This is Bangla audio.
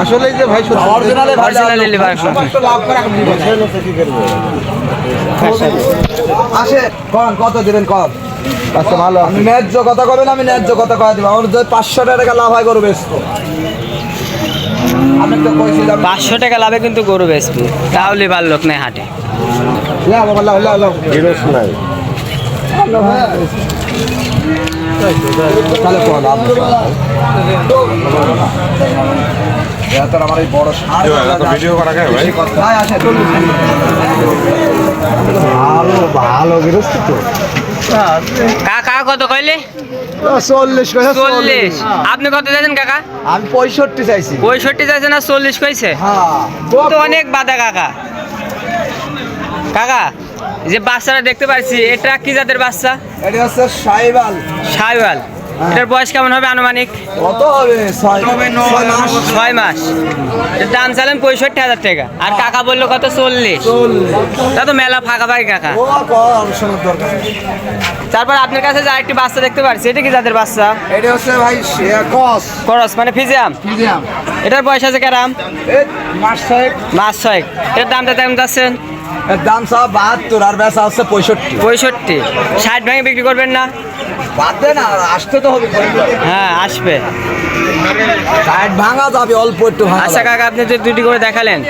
আসলে যে ভাই অরিজিনালে Original নিলে ভাই একশো। লাভ করে এখন দিবেন। আসে কন কত দিবেন কন? আচ্ছা ভালো। আপনি ন্যায্য কথা কবেন আমি ন্যায্য কথা কয়ে দিব। আমার যদি পাঁচশো টাকা লাভ হয় করবে আমি তো কইছি যে আমি- পাঁচশো টাকা লাভে কিন্তু গরু বেচবি। তাহলে ভালো লোক নেই হাটে। তাহলে আমার এই বড় সার ভিডিও করা ভাই। ভাই আসে ভালো ভালো গৃহস্থ তো। কাকা কত কইলে? চল্লিশ কইছে চল্লিশ। আপনি কত চাইছেন কাকা? আমি পঁয়ষট্টি চাইছি। পঁয়ষট্টি চাইছেন আর চল্লিশ কইছে? হ্যাঁ। তো অনেক বাধা কাকা। কাকা যে বাচ্চাটা দেখতে পাচ্ছি এটা কি জাতের বাচ্চা? এটা হচ্ছে সাইবাল। এটার বয়স কেমন হবে আনুমানিক? কত হবে? ছয় মাস। দাম চালেন পঁয়ষট্টি হাজার টাকা। আর কাকা বলল কত? চল্লিশ। তা তো মেলা ফাঁকা ফাঁকি কাকা। তারপর আপনার কাছে যে একটি বাচ্চা দেখতে পাচ্ছি এটা কি যাদের বাচ্চা? এটা হচ্ছে ভাই কস করস। মানে ফিজিয়াম? মিডিয়াম এটার বয়স আছে কেরাম? মাস ছয়েক। মাস ছয়েক। এটার দামটা তেমন যাচ্ছেন দাম সব বাহাত্তর আর বেচা হচ্ছে পঁয়ষট্টি। পঁয়ষট্টি। ষাট ভেঙে বিক্রি করবেন না? বাদ দে না আসতে তো হবে হ্যাঁ আসবে। ষাট ভাঙা যাবে অল্প একটু আচ্ছা কাকা আপনি যে দুটি করে দেখালেন।